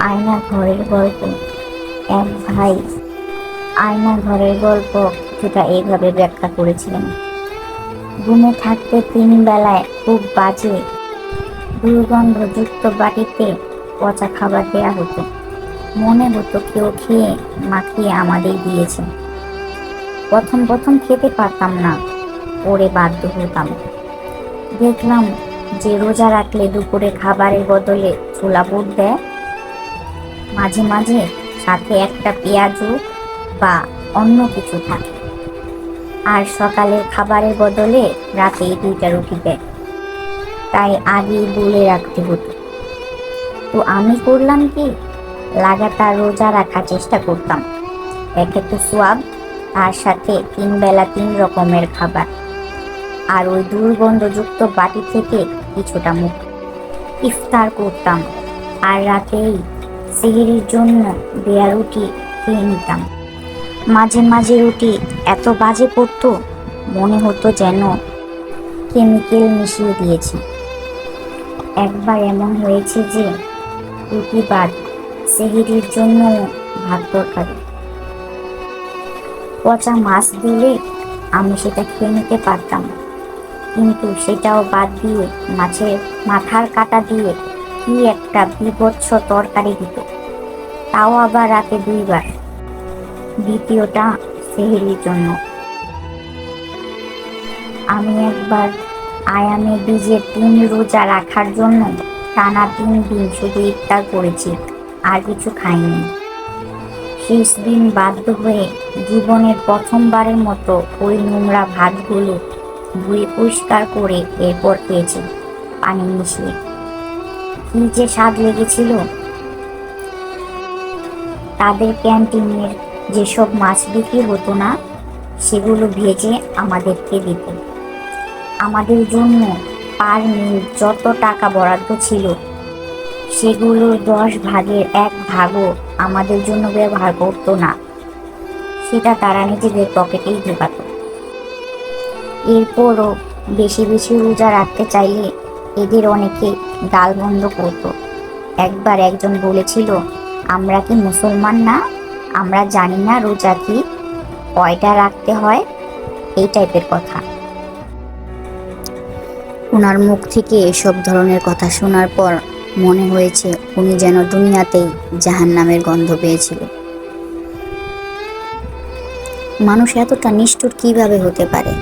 আয়না ঘরের গল্প। এক ভাই আয়না ঘরের গল্প কিছুটা এইভাবে ব্যাখ্যা করেছিলেন। ঘুমে থাকতে তিন বেলায় খুব বাজে দুর্গন্ধযুক্ত বাটিতে পচা খাবার দেয়া হতো। মনে হতো কেউ খেয়ে মাখিয়ে আমাদের দিয়েছে। প্রথম প্রথম খেতে পারতাম না ওরে বাধ্য হতাম। দেখলাম যে রোজা রাখলে দুপুরে খাবারের বদলে ছোলা বুট দেয় মাঝে মাঝে সাথে একটা পেঁয়াজু বা অন্য কিছু থাকে। আর সকালের খাবারের বদলে রাতে দুইটা রুটি দেয়। তাই আগেই বলে রাখতে হতো। তো আমি করলাম কি? লাগাতার রোজা রাখার চেষ্টা করতাম। একে তো সোয়াব, তার সাথে তিন বেলা তিন রকমের খাবার। আর ওই দুর্গন্ধযুক্ত বাটি থেকে কিছুটা মুখ ইফতার করতাম। আর রাতেই সিহিরির জন্য দেয়া রুটি খেয়ে নিতাম। মাঝে মাঝে রুটি এত বাজে পড়তো, মনে হতো যেন কেমিক্যাল মিশিয়ে দিয়েছে। একবার এমন হয়েছে যে রুটি বাদ সেহিরির জন্য ভাত তরকারি পচা মাছ দিলে আমি সেটা খেয়ে নিতে পারতাম, কিন্তু সেটাও বাদ দিয়ে মাছের মাথার কাটা দিয়ে কি একটা বিভৎস তরকারি দিত। তাও আবার রাতে দুইবার। দ্বিতীয়টা সেহেরির জন্য। আমি একবার আয়ামে বীজের তিন রোজা রাখার জন্য টানা তিন দিন শুধু ইফতার করেছি, আর কিছু খাইনি। শেষ দিন বাধ্য হয়ে জীবনের প্রথমবারের মতো ওই নোংরা ভাতগুলো ধুয়ে পরিষ্কার করে এরপর খেয়েছি, পানি মিশিয়ে। যে স্বাদ লেগেছিল। তাদের ক্যান্টিনের যেসব মাছ বিক্রি হতো না, সেগুলো ভেজে আমাদেরকে দিত আমাদের জন্য পার মিনিট যত টাকা বরাদ্দ ছিল, সেগুলোর দশ ভাগের এক ভাগও আমাদের জন্য ব্যবহার করতো না। সেটা তারা নিজেদের পকেটেই ঢোকাত। এরপরও বেশি বেশি রোজা রাখতে চাইলে এদের অনেকে ডাল বন্ধ করতো। একবার একজন বলেছিল, আমরা কি মুসলমান না? আমরা জানি না রোজা কি কয়টা রাখতে হয়? এই টাইপের কথা। ওনার মুখ থেকে এসব ধরনের কথা শোনার পর মনে হয়েছে উনি যেন দুনিয়াতেই জাহান নামের গন্ধ পেয়েছিল। মানুষ এতটা নিষ্ঠুর কীভাবে হতে পারে?